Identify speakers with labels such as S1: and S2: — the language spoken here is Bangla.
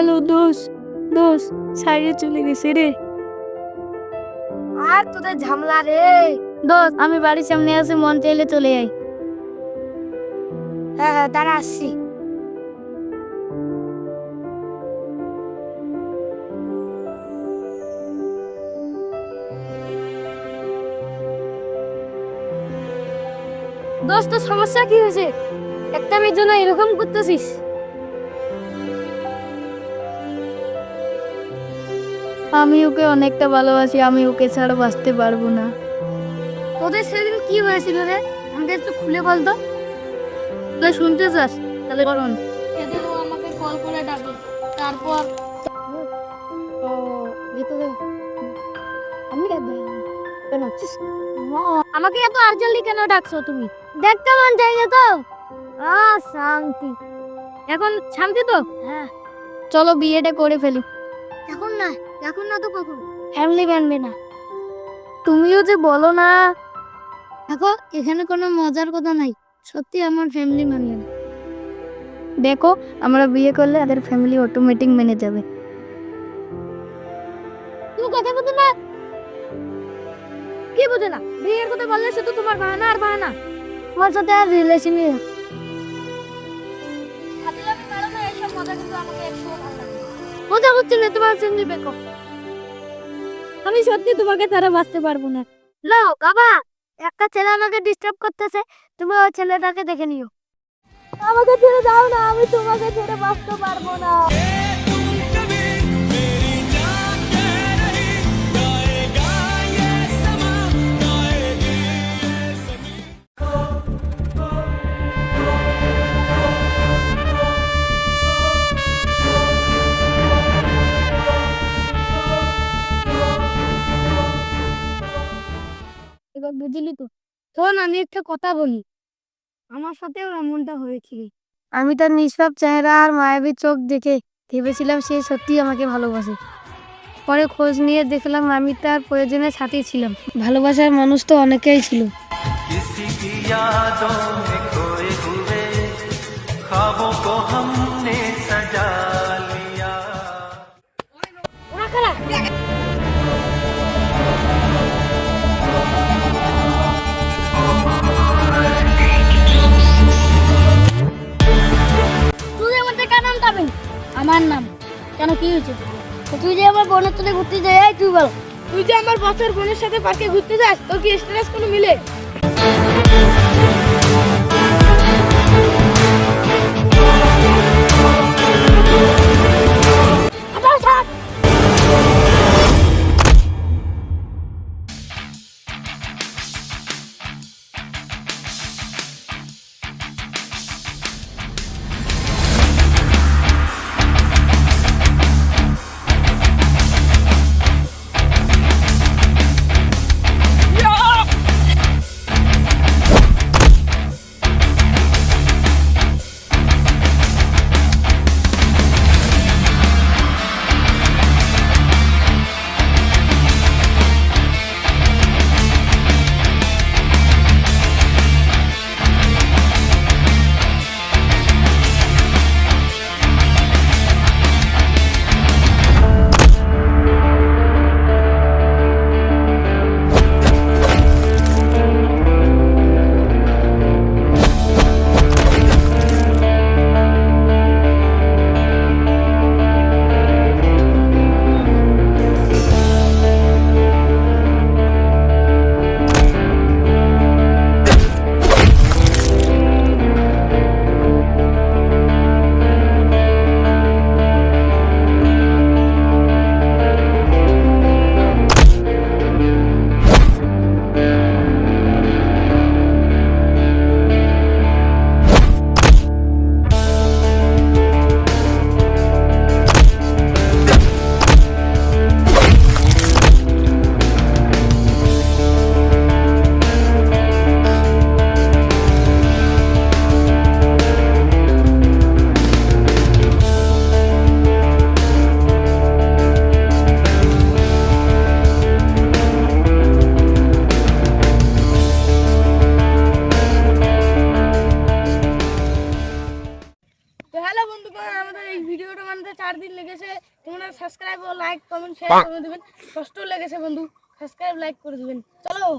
S1: হ্যালো দোষ দোষ সাইডে চলে গেছে রে।
S2: আর তোদের ঝামলা রে।
S1: দোষ আমি বাড়ির সামনে আসি মন চাইলে চলে যাই
S2: হ্যাঁ হ্যাঁ দাঁড়া আসছি। দোস্ত সমস্যা কি হয়েছে? একটা মেয়ের জন্য এরকম করতেছিস?
S1: আমি ওকে অনেকটা ভালোবাসি আমি ওকে ছাড়া বাঁচতে পারব না।
S2: তোদের সেদিন কি হয়েছিল রে? আমাদের একটু খুলে বলতো
S1: তুই শুনতে চাস? তাহলে করুন
S2: সেদিন ও আমাকে কল করে ডাকে তারপর ও ভিতরে। আমি কেন আমাকে এত আর্জেন্টলি কেন ডাকছো তুমি? দেখতে মন চাইছে তো। আ শান্তি। এখন শান্তি তো? হ্যাঁ।
S1: চলো বিয়েটা করে ফেলি।
S2: এখন না এখন না তো কখন।
S1: ফ্যামিলি বানবে না। তুমিও যে বলো না।
S2: দেখো এখানে কোনো মজার কথা নাই। সত্যি আমার ফ্যামিলি মানবে না।
S1: দেখো আমরা বিয়ে করলে তাদের ফ্যামিলি অটোমেটিক মেনে যাবে।
S2: তুমি কথা বলতে না। কি বোঝে না? বিয়ের কথা বললে শুধু তোমার বাহানা আর বাহানা। তোমার সাথে আর রিলেশনই মজা করছি না তোমার সঙ্গে বেকো
S1: আমি সত্যি তোমাকে তারা বাঁচতে পারব না।
S2: লাও বাবা একটা ছেলে আমাকে ডিস্টার্ব করতেছে তুমি ওই ছেলেটাকে দেখে নিও।
S1: আমাকে ছেড়ে দাও না আমি তোমাকে ছেড়ে বাঁচতে পারব না।
S2: বুঝলি তো? শোন আমি একটা কথা বলি। আমার সাথেও এমনটা হয়েছিল।
S1: আমি তার নিষ্পাপ চেহারা আর মায়াবী চোখ দেখে ভেবেছিলাম সে সত্যি আমাকে ভালোবাসে। পরে খোঁজ নিয়ে দেখলাম আমি তার প্রয়োজনে সাথে ছিলাম। ভালোবাসার মানুষ তো অনেকেই ছিল।
S2: ওরা খারাপ।
S1: কেন কি হয়েছে?
S2: তুই যে আমার বোনের সাথে ঘুরতে যাই তুই বল।
S1: তুই যে আমার বছর বোনের সাথে পার্কে ঘুরতে যাস, তোর কি স্ট্রেস কোনো মিলে?
S2: তো হ্যালো বন্ধুগণ আমাদের এই ভিডিওটা বানাতে চার দিন লেগেছে। তোমরা সাবস্ক্রাইব ও লাইক কমেন্ট শেয়ার করে দিবেন। কষ্ট লেগেছে বন্ধু সাবস্ক্রাইব লাইক করে দিবেন। চলো।